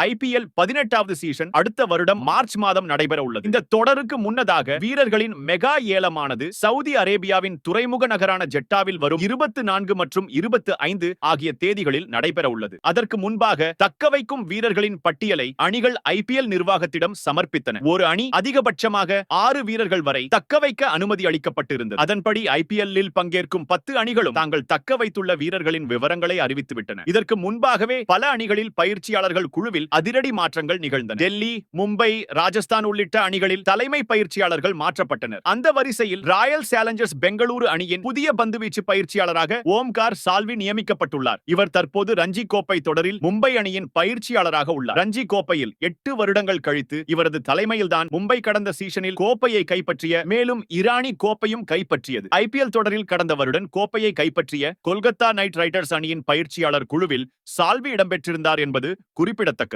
IPL பதினெட்டாவது season அடுத்த வருடம் மார்ச் மாதம் நடைபெற உள்ளது. இந்த தொடருக்கு முன்னதாக வீரர்களின் மெகா ஏலமானது சவுதி அரேபியாவின் துறைமுக நகரான ஜெட்டாவில் வரும் இருபத்து நான்கு மற்றும் இருபத்து ஐந்து ஆகிய தேதிகளில் நடைபெற உள்ளது. அதற்கு முன்பாக தக்கவைக்கும் வீரர்களின் பட்டியலை அணிகள் ஐபிஎல் நிர்வாகத்திடம் சமர்ப்பித்தன. ஒரு அணி அதிகபட்சமாக ஆறு வீரர்கள் வரை தக்கவைக்க அனுமதி அளிக்கப்பட்டிருந்தது. அதன்படி ஐபிஎல்லில் பங்கேற்கும் பத்து அணிகளும் தாங்கள் தக்க வைத்துள்ள வீரர்களின் விவரங்களை அறிவித்துவிட்டன. இதற்கு முன்பாகவே பல அணிகளில் பயிற்சியாளர்கள் குழுவில் அதிரடி மாற்றங்கள் நிகழ்ந்தன. டெல்லி மும்பை ராஜஸ்தான் உள்ளிட்ட அணிகளில் தலைமை பயிற்சியாளர்கள் மாற்றப்பட்டனர். அந்த வரிசையில் ராயல் சேலஞ்சர்ஸ் பெங்களூரு அணியின் புதிய பந்துவீச்சு பயிற்சியாளராக ஓம்கார் சால்வி நியமிக்கப்பட்டுள்ளார். இவர் தற்போது ரஞ்சி கோப்பை தொடரில் மும்பை அணியின் பயிற்சியாளராக உள்ளார். ரஞ்சி கோப்பையில் எட்டு வருடங்கள் கழித்து இவரது தலைமையில்தான் மும்பை கடந்த சீசனில் கோப்பையை கைப்பற்றிய மேலும் இரானி கோப்பையும் கைப்பற்றியது. ஐபிஎல் தொடரில் கடந்த வருடன் கோப்பையை கைப்பற்றிய கொல்கத்தா நைட் ரைடர்ஸ் அணியின் பயிற்சியாளர் குழுவில் சால்வி இடம்பெற்றிருந்தார் என்பது குறிப்பிடத்தக்கது.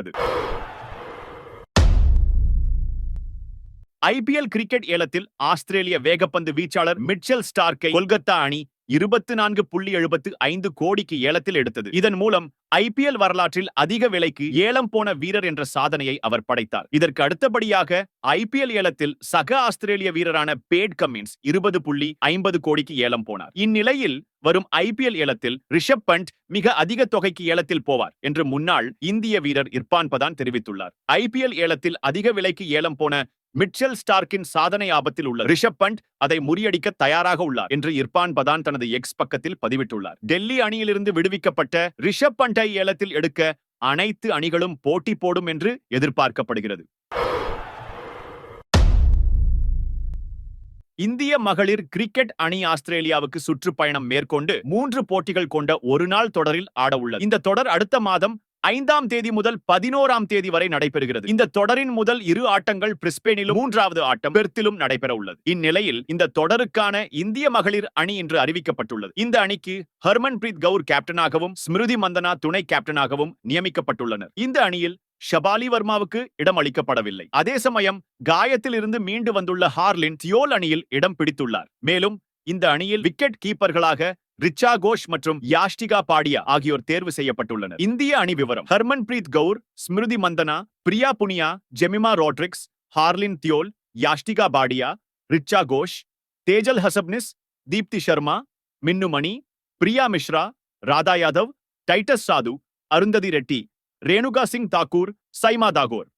ஐபிஎல் கிரிக்கெட் ஏலத்தில் ஆஸ்திரேலிய வேகப்பந்து வீச்சாளர் மிட்சல் ஸ்டார்க்கை கொல்கத்தா அணி இருபத்து நான்கு புள்ளி எழுபத்து ஐந்து கோடிக்கு ஏலத்தில் எடுத்தது. இதன் மூலம் ஐபிஎல் வரலாற்றில் அதிக விலைக்கு ஏலம் போன வீரர் என்ற சாதனையை அவர் படைத்தார். இதற்கு அடுத்தபடியாக ஐபிஎல் ஏலத்தில் சக ஆஸ்திரேலிய வீரரான பேட் கமின்ஸ் இருபது புள்ளி ஐம்பது கோடிக்கு ஏலம் போனார். இந்நிலையில் வரும் ஐபிஎல் ஏலத்தில் ரிஷப் பண்ட் மிக அதிக தொகைக்கு ஏலத்தில் போவார் என்று முன்னாள் இந்திய வீரர் இர்பான் பதான் தெரிவித்துள்ளார். ஐபிஎல் ஏலத்தில் அதிக விலைக்கு ஏலம் போன மிட்சல் ஸ்டார்க்கின் சாதனை ஆபத்தில் உள்ள ரிஷப் பண்ட் அதை முறியடிக்க தயாராக உள்ளார் என்று இர்பான் பதான் தனது எக்ஸ் பக்கத்தில் பதிவிட்டுள்ளார். டெல்லி அணியிலிருந்து விடுவிக்கப்பட்ட ரிஷப் பண்டை ஏலத்தில் எடுக்க அனைத்து அணிகளும் போட்டி போடும் என்று எதிர்பார்க்கப்படுகிறது. இந்திய மகளிர் கிரிக்கெட் அணி ஆஸ்திரேலியாவுக்கு சுற்றுப்பயணம் மேற்கொண்டு மூன்று போட்டிகள் கொண்ட ஒரு நாள் தொடரில் ஆட உள்ளது இந்த தொடர் அடுத்த மாதம் ஐந்தாம் தேதி முதல் பதினோராம் தேதி வரை நடைபெறுகிறது. இந்த தொடரின் முதல் இரு ஆட்டங்கள் பிரிஸ்பெயினிலும் மூன்றாவது ஆட்டம் பெர்த்திலும் நடைபெற உள்ளது இந்நிலையில் இந்த தொடருக்கான இந்திய மகளிர் அணி என்று அறிவிக்கப்பட்டுள்ளது. இந்த அணிக்கு ஹர்மன்பிரீத் கவுர் கேப்டனாகவும் ஸ்மிருதி மந்தனா துணை கேப்டனாகவும் நியமிக்கப்பட்டுள்ளனர். இந்த அணியில் ஷபாலி வர்மாவுக்கு இடம் அளிக்கப்படவில்லை. அதே சமயம் காயத்தில் இருந்து மீண்டு வந்துள்ள ஹார்லின் தியோல் அணியில் இடம் பிடித்துள்ளார். மேலும் இந்த அணியில் விக்கெட் கீப்பர்களாக ரிச்சா கோஷ் மற்றும் யாஷ்டிகா பாடியா ஆகியோர் தேர்வு செய்யப்பட்டுள்ளனர். இந்திய அணி விவரம். ஹர்மன்பிரீத் கவுர் ஸ்மிருதி மந்தனா பிரியா புனியா ஜெமிமா ரோட்ரிக்ஸ் ஹார்லின் தியோல் யாஷ்டிகா பாடியா ரிச்சா கோஷ் தேஜல் ஹசப்னிஸ் தீப்தி சர்மா மின்னுமணி பிரியா மிஸ்ரா ராதா யாதவ் டைட்டஸ் சாது அருந்ததி ரெட்டி ரேணுகா சிங் தாக்கூர் சைமா தாகோர்.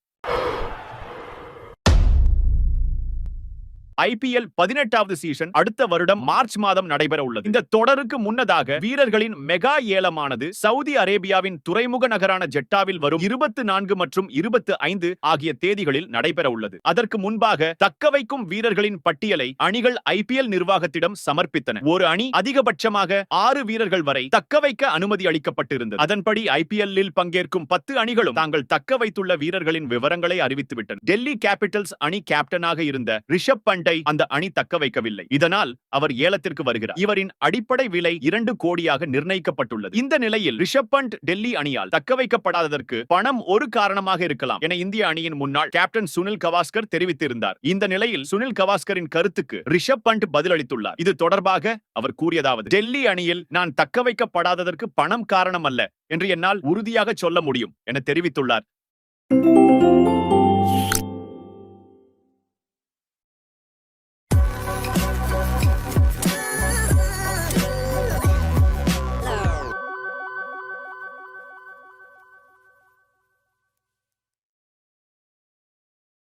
ஐபிஎல் பதினெட்டாவது சீசன் அடுத்த வருடம் மார்ச் மாதம் நடைபெற உள்ளது. இந்த தொடருக்கு முன்னதாக வீரர்களின் மெகா ஏலமானது சவுதி அரேபியாவின் துறைமுக நகரான ஜெட்டாவில் வரும் இருபத்து நான்கு மற்றும் இருபத்து ஐந்து ஆகிய தேதிகளில் நடைபெற உள்ளது. அதற்கு முன்பாக தக்கவைக்கும் வீரர்களின் பட்டியலை அணிகள் ஐபிஎல் நிர்வாகத்திடம் சமர்ப்பித்தன. ஒரு அணி அதிகபட்சமாக ஆறு வீரர்கள் வரை தக்கவைக்க அனுமதி அளிக்கப்பட்டிருந்தது. அதன்படி ஐபிஎல்லில் பங்கேற்கும் பத்து அணிகளும் தாங்கள் தக்க வைத்துள்ள வீரர்களின் விவரங்களை அறிவித்துவிட்டன. டெல்லி கேபிட்டல்ஸ் அணி கேப்டனாக இருந்த ரிஷப் பண்ட் அந்த அணி தக்க வைக்கவில்லை. இதனால் அவர் ஏலத்திற்கு வருகிறார். இவரின் அடிப்படை விலை இரண்டு கோடியாக நிர்ணயிக்கப்பட்டுள்ளது. இந்த நிலையில் ரிஷப் பண்ட் டெல்லி அணியால் தக்க வைக்கப்படாததற்கு பணம் ஒரு காரணமாக இருக்கலாம் என இந்திய அணியின் முன்னாள் கேப்டன் சுனில் கவாஸ்கர் தெரிவித்திருந்தார். இந்த நிலையில் சுனில் கவாஸ்கரின் கருத்துக்கு ரிஷப் பண்ட் பதிலளித்துள்ளார். இது தொடர்பாக அவர் கூறியதாவது டெல்லி அணியில் நான் தக்க வைக்கப்படாததற்கு பணம் காரணம் அல்ல என்று என்னால் உறுதியாக சொல்ல முடியும் என தெரிவித்துள்ளார்.